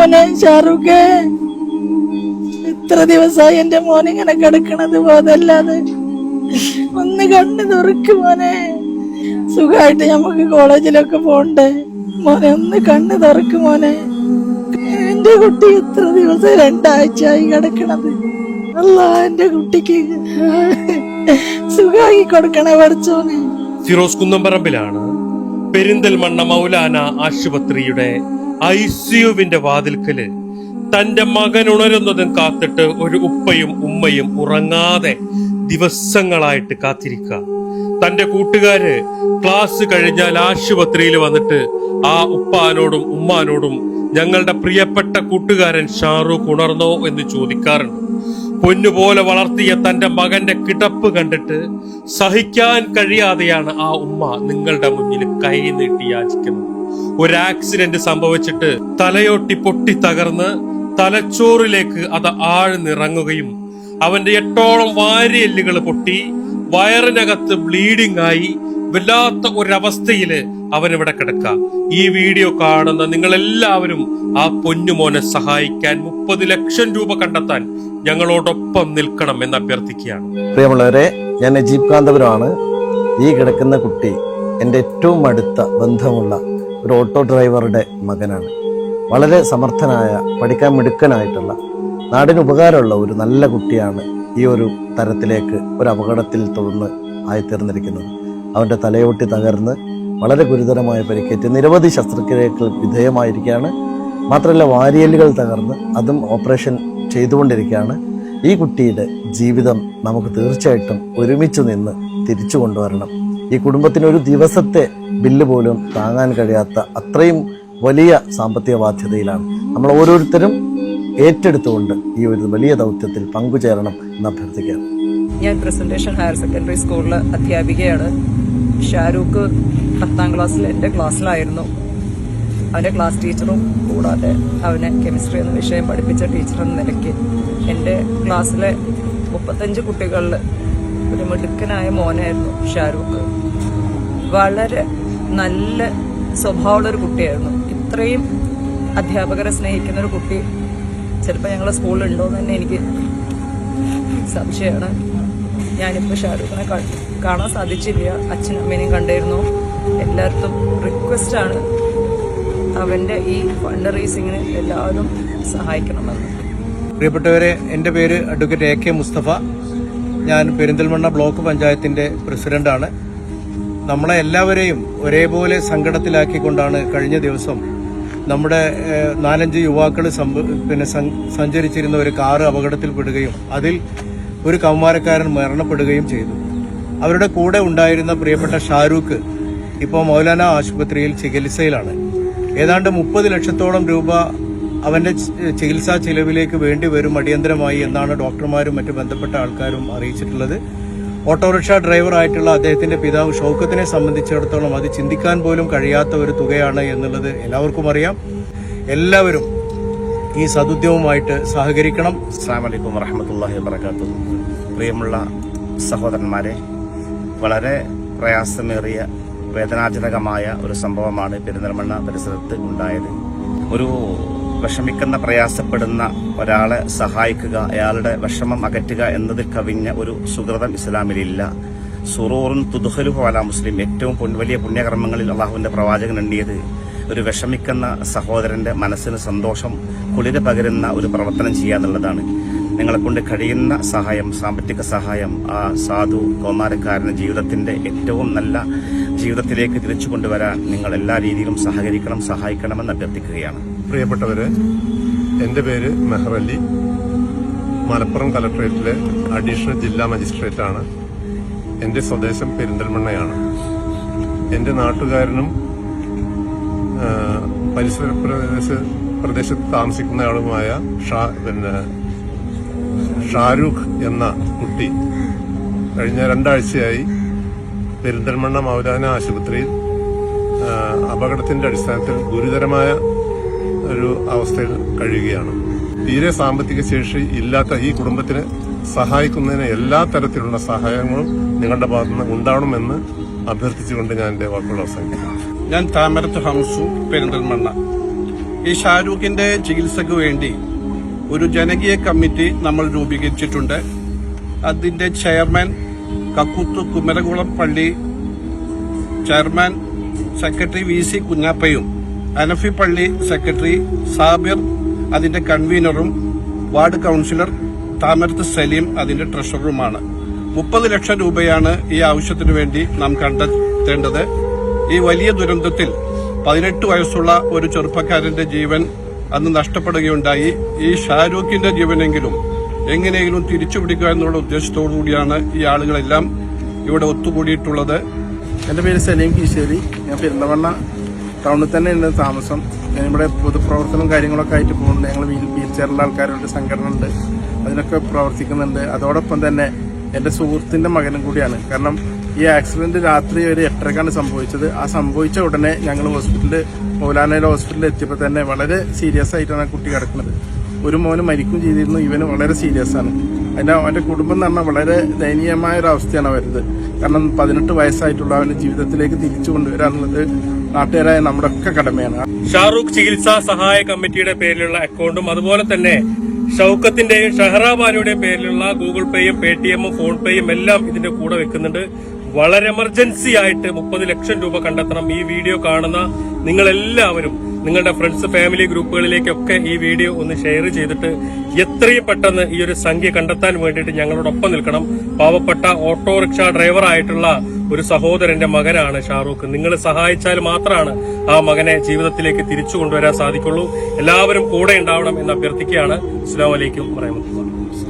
മോനെ ഷാറുഖേ. ഇത്ര ദിവസമായി എന്റെ മോൻ ഇങ്ങനെ കിടക്കണത് പോതല്ലാതെ ഒന്ന് കണ്ണു തുറക്ക് മോനെ. സുഖമായിട്ട് നമുക്ക് കോളേജിലൊക്കെ പോണ്ടേ. മോനെ ഒന്ന് കണ്ണ് തുറക്ക് മോനെ. എന്റെ കുട്ടി ഇത്ര ദിവസം രണ്ടാഴ്ചയായി കിടക്കണത്. അല്ല എന്റെ കുട്ടിക്ക് സുഖാക്കി കൊടുക്കണേ പഠിച്ചോനെ ഫിറോസ് കുന്നംപറമ്പിലാണ് പെരിന്തൽമണ്ണ മൗലാന ആശുപത്രിയുടെ ഐസിയുവിന്റെ വാതിൽക്കൽ. തന്റെ മകൻ ഉണരുന്നതും കാത്തിട്ട് ഒരു ഉപ്പയും ഉമ്മയും ഉറങ്ങാതെ ദിവസങ്ങളായിട്ട് കാത്തിരിക്കുക തന്റെ കൂട്ടുകാര് ക്ലാസ് കഴിഞ്ഞാൽ ആശുപത്രിയിൽ വന്നിട്ട് ആ ഉപ്പാനോടും ഉമ്മാനോടും ഞങ്ങളുടെ പ്രിയപ്പെട്ട കൂട്ടുകാരൻ ഷാറൂഖ് ഉണർന്നോ എന്ന് ചോദിക്കാറുണ്ട്. പൊന്നുപോലെ വളർത്തിയ തന്റെ മകന്റെ കിടപ്പ് കണ്ടിട്ട് സഹിക്കാൻ കഴിയാതെയാണ് ആ ഉമ്മ നിങ്ങളുടെ മുന്നിൽ കൈ നീട്ടി യാചിക്കുന്നത്. ഒരു ആക്സിഡന്റ് സംഭവിച്ചിട്ട് തലയോട്ടി പൊട്ടി തകർന്ന് തലച്ചോറിലേക്ക് അത് ആഴ്ന്നിറങ്ങുകയും അവന്റെ എട്ടോളം വാരിയെല്ലുകൾ പൊട്ടി വയറിനകത്ത് ബ്ലീഡിംഗ് ആയി വല്ലാത്ത അവൻ ഇവിടെ കിടക്ക. ഈ വീഡിയോ കാണുന്ന നിങ്ങൾ എല്ലാവരും ആ പൊന്നുമോനെ സഹായിക്കാൻ മുപ്പത് ലക്ഷം രൂപ കണ്ടെത്താൻ ഞങ്ങളോടൊപ്പം നിൽക്കണം എന്ന് അഭ്യർത്ഥിക്കുകയാണ്. പ്രിയമുള്ളവരെ ഞാൻ നജീബ് കാന്തപുരമാണ്. ഈ കിടക്കുന്ന കുട്ടി എന്റെ ഏറ്റവും അടുത്ത ബന്ധമുള്ള ഒരു ഓട്ടോ ഡ്രൈവറുടെ മകനാണ്. വളരെ സമർത്ഥനായ പഠിക്കാൻ മിടുക്കനായിട്ടുള്ള നാടിന് ഉപകാരമുള്ള ഒരു നല്ല കുട്ടിയാണ് ഈ ഒരു തരത്തിലേക്ക് ഒരു അപകടത്തിൽ തുടർന്ന് ആയിത്തീർന്നിരിക്കുന്നത്. അവന്റെ തലയോട്ടി തകർന്ന് വളരെ ഗുരുതരമായ പരിക്കേറ്റ് നിരവധി ശസ്ത്രക്രിയകൾ വിധേയമായിരിക്കുകയാണ്. മാത്രമല്ല വാരിയലുകൾ തകർന്ന് അതും ഓപ്പറേഷൻ ചെയ്തുകൊണ്ടിരിക്കുകയാണ്. ഈ കുട്ടിയുടെ ജീവിതം നമുക്ക് തീർച്ചയായിട്ടും ഒരുമിച്ച് നിന്ന് തിരിച്ചു കൊണ്ടുവരണം. ഈ കുടുംബത്തിന് ഒരു ദിവസത്തെ ബില്ല് പോലും താങ്ങാൻ കഴിയാത്ത അത്രയും വലിയ സാമ്പത്തിക ബാധ്യതയിലാണ്. നമ്മൾ ഓരോരുത്തരും ഏറ്റെടുത്തുകൊണ്ട് ഈ ഒരു വലിയ ദൗത്യത്തിൽ പങ്കുചേരണം എന്ന് അഭ്യർത്ഥിക്കാം ഞാൻ പ്രസന്റേഷൻ ഹയർ സെക്കൻഡറി സ്കൂളിലെ അധ്യാപികയാണ്. ഷാരൂഖ് പത്താം ക്ലാസ്സിൽ എന്റെ ക്ലാസ്സിലായിരുന്നു. അവന്റെ ക്ലാസ് ടീച്ചറും കൂടാതെ അവനെ കെമിസ്ട്രി എന്ന വിഷയം പഠിപ്പിച്ച ടീച്ചർ എന്ന നിലയ്ക്ക് എന്റെ ക്ലാസ്സിലെ മുപ്പത്തഞ്ച് കുട്ടികളിൽ ഒരു മിടുക്കനായ മോനായിരുന്നു ഷാരൂഖ്. വളരെ നല്ല സ്വഭാവമുള്ളൊരു കുട്ടിയായിരുന്നു. ഇത്രയും അധ്യാപകരെ സ്നേഹിക്കുന്ന ഒരു കുട്ടി ചിലപ്പോൾ ഞങ്ങളെ സ്കൂളിൽ ഉണ്ടോ എന്ന് തന്നെ എനിക്ക് സംശയമാണ്. ഞാനിപ്പോൾ ഷാരൂഖിനെ കാണാൻ സാധിച്ചില്ല. അച്ഛനും അമ്മേനെയും കണ്ടിരുന്നു. എല്ലായിടത്തും റിക്വസ്റ്റാണ് അവന്റെ ഈ ഫണ്ട് റേസിങ്ങിന് എല്ലാവരും സഹായിക്കണമെന്ന്. പ്രിയപ്പെട്ടവരെ എന്റെ പേര് അഡ്വക്കേറ്റ് എ കെ മുസ്തഫ. ഞാൻ പെരിന്തൽമണ്ണ ബ്ലോക്ക് പഞ്ചായത്തിന്റെ പ്രസിഡന്റാണ്. നമ്മളെ എല്ലാവരെയും ഒരേപോലെ സങ്കടത്തിലാക്കിക്കൊണ്ടാണ് കഴിഞ്ഞ ദിവസം നമ്മുടെ നാലഞ്ച് യുവാക്കൾ പിന്നെ സഞ്ച- സഞ്ചരിച്ചിരുന്ന ഒരു കാറ് അപകടത്തിൽപ്പെടുകയും അതിൽ ഒരു കൗമാരക്കാരൻ മരണപ്പെടുകയും ചെയ്തു. അവരുടെ കൂടെ ഉണ്ടായിരുന്ന പ്രിയപ്പെട്ട ഷാരൂഖ് ഇപ്പോൾ മൗലാന ആശുപത്രിയിൽ ചികിത്സയിലാണ്. ഏതാണ്ട് മുപ്പത് ലക്ഷത്തോളം രൂപ അവന്റെ ചികിത്സാ ചിലവിലേക്ക് വേണ്ടി വരും അടിയന്തരമായി എന്നാണ് ഡോക്ടർമാരും മറ്റു ബന്ധപ്പെട്ട ആൾക്കാരും അറിയിച്ചിട്ടുള്ളത്. ഓട്ടോറിക്ഷ ഡ്രൈവർ ആയിട്ടുള്ള അദ്ദേഹത്തിന്റെ പിതാവ് ഷൗക്കത്തിനെ സംബന്ധിച്ചിടത്തോളം അത് ചിന്തിക്കാൻ പോലും കഴിയാത്ത ഒരു തുകയാണ് എന്നുള്ളത് എല്ലാവർക്കും അറിയാം. എല്ലാവരും ഈ സദുദ്യവുമായിട്ട് സഹകരിക്കണം. അസ്സാം വറഹമത്തല്ലാഹി വാബർക്കാത്തു പ്രിയമുള്ള സഹോദരന്മാരെ വളരെ പ്രയാസമേറിയ വേദനാജനകമായ ഒരു സംഭവമാണ് പെരിന്തൽമണ്ണ പരിസരത്ത് ഉണ്ടായത്. ഒരു വിഷമിക്കുന്ന പ്രയാസപ്പെടുന്ന ഒരാളെ സഹായിക്കുക അയാളുടെ വിഷമം അകറ്റുക എന്നതിൽ കവിഞ്ഞ ഒരു സുഹൃതം ഇസ്ലാമിലില്ല. സുറൂറുൻ തുതുഹലുഹു അല മുസ്ലിം ഏറ്റവും വലിയ പുണ്യകർമ്മങ്ങളിൽ അള്ളാഹുവിന്റെ പ്രവാചകൻ എണ്ണിയത്. ഒരു വിഷമിക്കുന്ന സഹോദരന്റെ മനസ്സിന് സന്തോഷം കുളിര പകരുന്ന ഒരു പ്രവർത്തനം ചെയ്യുക എന്നുള്ളതാണ്. നിങ്ങളെ കൊണ്ട് കഴിയുന്ന സഹായം സാമ്പത്തിക സഹായം ആ സാധു കൗമാരക്കാരന് ജീവിതത്തിന്റെ ഏറ്റവും നല്ല ജീവിതത്തിലേക്ക് തിരിച്ചു കൊണ്ടുവരാൻ നിങ്ങൾ എല്ലാ രീതിയിലും സഹകരിക്കണം സഹായിക്കണമെന്ന് അഭ്യർത്ഥിക്കുകയാണ്. പ്രിയപ്പെട്ടവരെ എന്റെ പേര് മെഹറലി മലപ്പുറം കലക്ട്രേറ്റിലെ അഡീഷണൽ ജില്ലാ മജിസ്ട്രേറ്റ് ആണ് എന്റെ സ്വദേശം പെരിന്തൽമണ്ണയാണ്. എന്റെ നാട്ടുകാരനും പരിസര പ്രദേശ പ്രദേശത്ത് താമസിക്കുന്നയാളുമായ ഷാ പിന്നെ ഷാരൂഖ് എന്ന കുട്ടി കഴിഞ്ഞ രണ്ടാഴ്ചയായി പെരിന്തൽമണ്ണ മൗലാന ആശുപത്രിയിൽ അപകടത്തിന്റെ അടിസ്ഥാനത്തിൽ ഗുരുതരമായ ഒരു അവസ്ഥയിൽ കഴിയുകയാണ്. തീരെ സാമ്പത്തിക ശേഷി ഇല്ലാത്ത ഈ കുടുംബത്തിന് സഹായിക്കുന്നതിന് എല്ലാ തരത്തിലുള്ള സഹായങ്ങളും നിങ്ങളുടെ ഭാഗത്തു നിന്ന് ഉണ്ടാവണമെന്ന് അഭ്യർത്ഥിച്ചുകൊണ്ട് ഞാൻ എന്റെ വാക്കുകൾ അവസാനിക്കുന്നു ഞാൻ താമരത്ത് ഹംസു പെരിന്തൽമണ്ണ. ഈ ഷാരൂഖിന്റെ ചികിത്സയ്ക്ക് വേണ്ടി ഒരു ജനകീയ കമ്മിറ്റി നമ്മൾ രൂപീകരിച്ചിട്ടുണ്ട്. അതിന്റെ ചെയർമാൻ കക്കുത്ത് കുമരകുളം പള്ളി ചെയർമാൻ സെക്രട്ടറി വി സി കുഞ്ഞാപ്പയും അനഫി പള്ളി സെക്രട്ടറി സാബിർ അതിന്റെ കൺവീനറും വാർഡ് കൌൺസിലർ താമരത്ത് സലീം അതിന്റെ ട്രഷററുമാണ്. മുപ്പത് ലക്ഷം രൂപയാണ് ഈ ആവശ്യത്തിനു വേണ്ടി നാം കണ്ടെത്തേണ്ടത്. ഈ വലിയ ദുരന്തത്തിൽ പതിനെട്ട് വയസ്സുള്ള ഒരു ചെറുപ്പക്കാരന്റെ ജീവൻ അന്ന് നഷ്ടപ്പെടുകയുണ്ടായി. ഈ ഷാരൂഖിന്റെ ജീവനെങ്കിലും എങ്ങനെയെങ്കിലും തിരിച്ചുപിടിക്കുക എന്നുള്ള ഉദ്ദേശത്തോടു കൂടിയാണ് ഈ ആളുകളെല്ലാം ഇവിടെ ഒത്തുകൂടിയിട്ടുള്ളത്. എന്റെ പേര് സലീം കീശേരി. ഞാൻ പെരുന്തവണ്ണ ടൗണിൽ തന്നെയുണ്ട് താമസം. ഞാൻ ഇവിടെ പൊതുപ്രവർത്തനം കാര്യങ്ങളൊക്കെ ആയിട്ട് പോകുന്നുണ്ട്. ഞങ്ങൾ വീൽ വീൽ ചെയറിലുള്ള ആൾക്കാരുടെ സംഘടന ഉണ്ട് അതിനൊക്കെ പ്രവർത്തിക്കുന്നുണ്ട്. അതോടൊപ്പം തന്നെ എന്റെ സുഹൃത്തിന്റെ മകനും കൂടിയാണ്. കാരണം ഈ ആക്സിഡന്റ് രാത്രി ഒരു എട്ടരക്കാണ് സംഭവിച്ചത്. ആ സംഭവിച്ച ഉടനെ ഞങ്ങൾ ഹോസ്പിറ്റലിൽ മൗലാനയിലെ ഹോസ്പിറ്റലിൽ എത്തിയപ്പോൾ തന്നെ വളരെ സീരിയസ് ആയിട്ടാണ് ആ കുട്ടി കിടക്കുന്നത്. ഒരു മോന് മരിക്കും ചെയ്തിരുന്നു. ഇവന് വളരെ സീരിയസ് ആണ്. അതിന്റെ അവന്റെ കുടുംബം എന്ന് പറഞ്ഞാൽ വളരെ ദയനീയമായ ഒരു അവസ്ഥയാണ് വരുന്നത് കാരണം പതിനെട്ട് വയസ്സായിട്ടുള്ള അവന്റെ ജീവിതത്തിലേക്ക് തിരിച്ചു കൊണ്ടുവരാനുള്ളത് നാട്ടുകാരായ നമ്മുടെ ഒക്കെ കടമയാണ്. ഷാറൂഖ് ചികിത്സാ സഹായ കമ്മിറ്റിയുടെ പേരിലുള്ള അക്കൗണ്ടും അതുപോലെ തന്നെ ഷൌക്കത്തിന്റെയും ഷഹറാബാനുടെയും പേരിലുള്ള ഗൂഗിൾ പേയും പേ ടി എമ്മും ഫോൺ പേയും എല്ലാം ഇതിന്റെ കൂടെ വെക്കുന്നുണ്ട്. വളരെ എമർജൻസി ആയിട്ട് മുപ്പത് ലക്ഷം രൂപ കണ്ടെത്തണം ഈ വീഡിയോ കാണുന്ന നിങ്ങളെല്ലാവരും. നിങ്ങളുടെ ഫ്രണ്ട്സ് ഫാമിലി ഗ്രൂപ്പുകളിലേക്കൊക്കെ ഈ വീഡിയോ ഒന്ന് ഷെയർ ചെയ്തിട്ട് എത്രയും പെട്ടെന്ന് ഈ ഒരു സംഖ്യ കണ്ടെത്താൻ വേണ്ടിയിട്ട് ഞങ്ങളോടൊപ്പം നിൽക്കണം. പാവപ്പെട്ട ഓട്ടോറിക്ഷ ഡ്രൈവർ ആയിട്ടുള്ള ഒരു സഹോദരന്റെ മകനാണ് ഷാറൂഖ്. നിങ്ങൾ സഹായിച്ചാൽ മാത്രമാണ് ആ മകനെ ജീവിതത്തിലേക്ക് തിരിച്ചു കൊണ്ടുവരാൻ സാധിക്കുള്ളൂ. എല്ലാവരും കൂടെ ഉണ്ടാവണം എന്ന് അഭ്യർത്ഥിക്കുകയാണ്. അസ്സാം വലൈക്കും വറഹമത്തുള്ള